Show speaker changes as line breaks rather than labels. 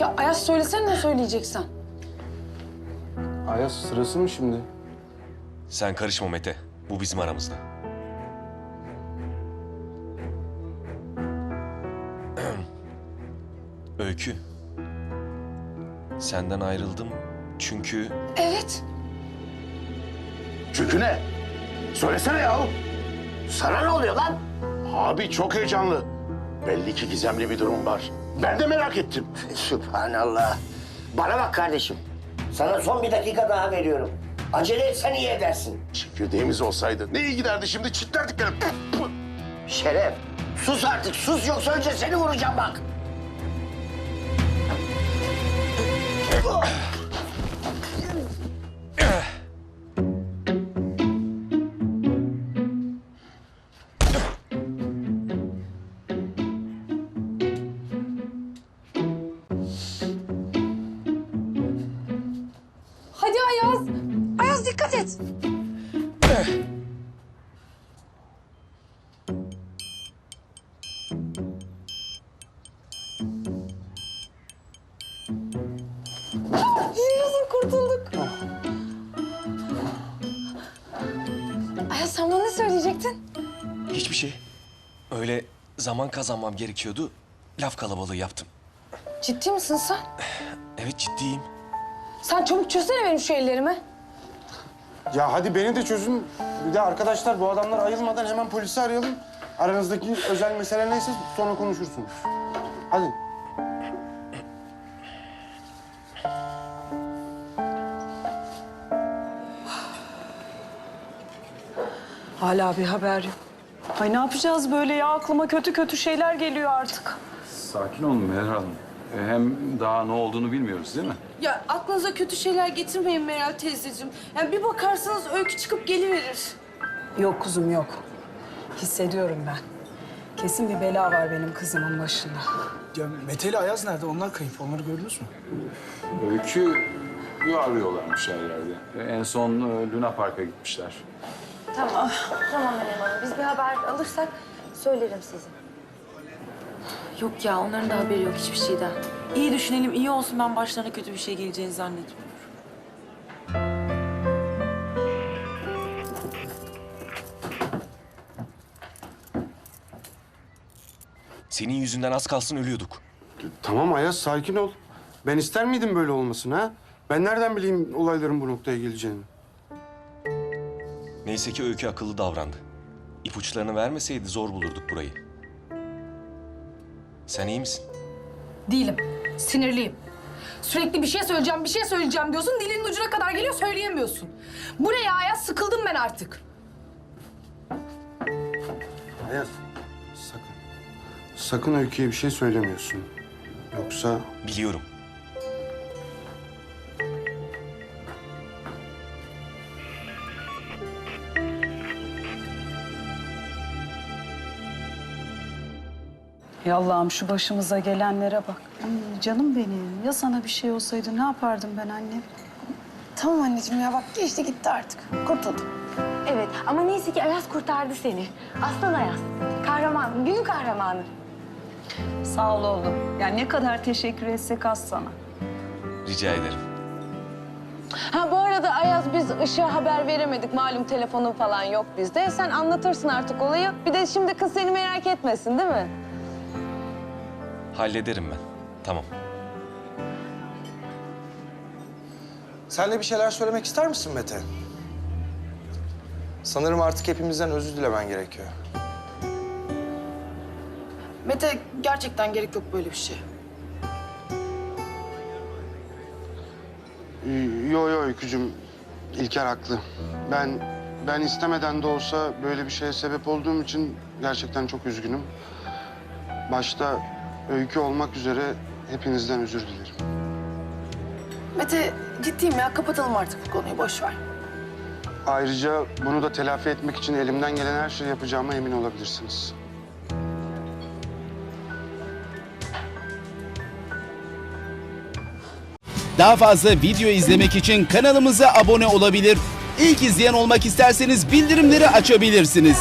Ya Ayaz söylesene ne söyleyeceksen.
Ayaz sırası mı şimdi?
Sen karışma Mete. Bu bizim aramızda. Öykü. Senden ayrıldım çünkü
Evet.
Çünkü ne? Söylesene yahu.
Sana ne oluyor lan?
Abi çok heyecanlı. Belli ki gizemli bir durum var. Ben de merak ettim.
Sübhanallah. Bana bak kardeşim. Sana son bir dakika daha veriyorum. Acele etsen iyi edersin.
Çekirdeğimiz olsaydı ne iyi giderdi şimdi çitlerdik yani.
Şeref, sus artık. Sus yoksa önce seni vuracağım bak.
Ayaz dikkat et. Yaşasın kurtulduk. Ayaz sen bana ne söyleyecektin?
hiçbir şey. Öyle zaman kazanmam gerekiyordu. Laf kalabalığı yaptım.
Ciddi misin sen?
Evet ciddiyim.
Sen çabuk çözsene benim şu ellerimi.
Ya hadi beni de çözün. Bir de arkadaşlar bu adamlar ayılmadan hemen polisi arayalım. Aranızdaki özel mesele neyse sonra konuşursunuz. Hadi.
Hala bir haber yok. Ay ne yapacağız böyle ya? Aklıma kötü kötü şeyler geliyor artık.
Sakin olun Meral Hanım. E, Hem daha ne olduğunu bilmiyoruz değil mi?
Ya aklınıza kötü şeyler getirmeyin Meral teyzeciğim. Yani bir bakarsanız öykü çıkıp geliverir.
Yok kuzum yok. Hissediyorum ben. Kesin bir bela var benim kızımın başında.
Ya Mete ile Ayaz nerede? Onlar kayıp. Onları gördünüz mü?
Öykü arıyorlarmış her yerde. En son e, Luna Park'a gitmişler.
Tamam. Tamam Meryem Hanım. Biz bir haber alırsak söylerim size.
Yok ya onların da haberi yok hiçbir şeyden. İyi düşünelim iyi olsun ben başlarına kötü bir şey geleceğini zannetmiyorum.
Senin yüzünden az kalsın ölüyorduk.
Tamam Ayaz sakin ol. Ben ister miydim böyle olmasını ha? Ben nereden bileyim olayların bu noktaya geleceğini?
Neyse ki Öykü akıllı davrandı. İpuçlarını vermeseydi zor bulurduk burayı. Sen iyi misin?
Değilim. Sinirliyim. Sürekli bir şey söyleyeceğim, bir şey söyleyeceğim diyorsun. Dilinin ucuna kadar geliyor, söyleyemiyorsun. Bu ne ya? Ayaz sıkıldım ben artık.
Ayaz sakın. Sakın Öykü'ye bir şey söylemiyorsun. Yoksa
Biliyorum.
Ya Allah'ım şu başımıza gelenlere bak. Ay, canım benim. Ya sana bir şey olsaydı ne yapardım ben annem?
Tamam anneciğim ya bak geçti gitti artık. Kurtuldum.
Evet ama neyse ki Ayaz kurtardı seni. Aslan Ayaz. Kahraman, günün kahramanı.
Sağ ol oğlum. Ya ne kadar teşekkür etsek az sana.
Rica ederim.
Ha bu arada Ayaz biz Işık'a haber veremedik. Malum telefonun falan yok bizde. Sen anlatırsın artık olayı. Bir de şimdi kız seni merak etmesin değil mi?
Hallederim ben. Tamam.
Sen de bir şeyler söylemek ister misin Mete? Sanırım artık hepimizden özür dilemen gerekiyor.
Mete gerçekten gerek yok böyle bir şey.
Yo yo Öykücüm, İlker haklı. Ben ben istemeden de olsa böyle bir şeye sebep olduğum için gerçekten çok üzgünüm. Başta Öykü olmak üzere hepinizden özür dilerim.
Mete ciddiyim ya kapatalım artık bu konuyu boş ver.
Ayrıca bunu da telafi etmek için elimden gelen her şeyi yapacağıma emin olabilirsiniz.
Daha fazla video izlemek için kanalımıza abone olabilir. İlk izleyen olmak isterseniz bildirimleri açabilirsiniz.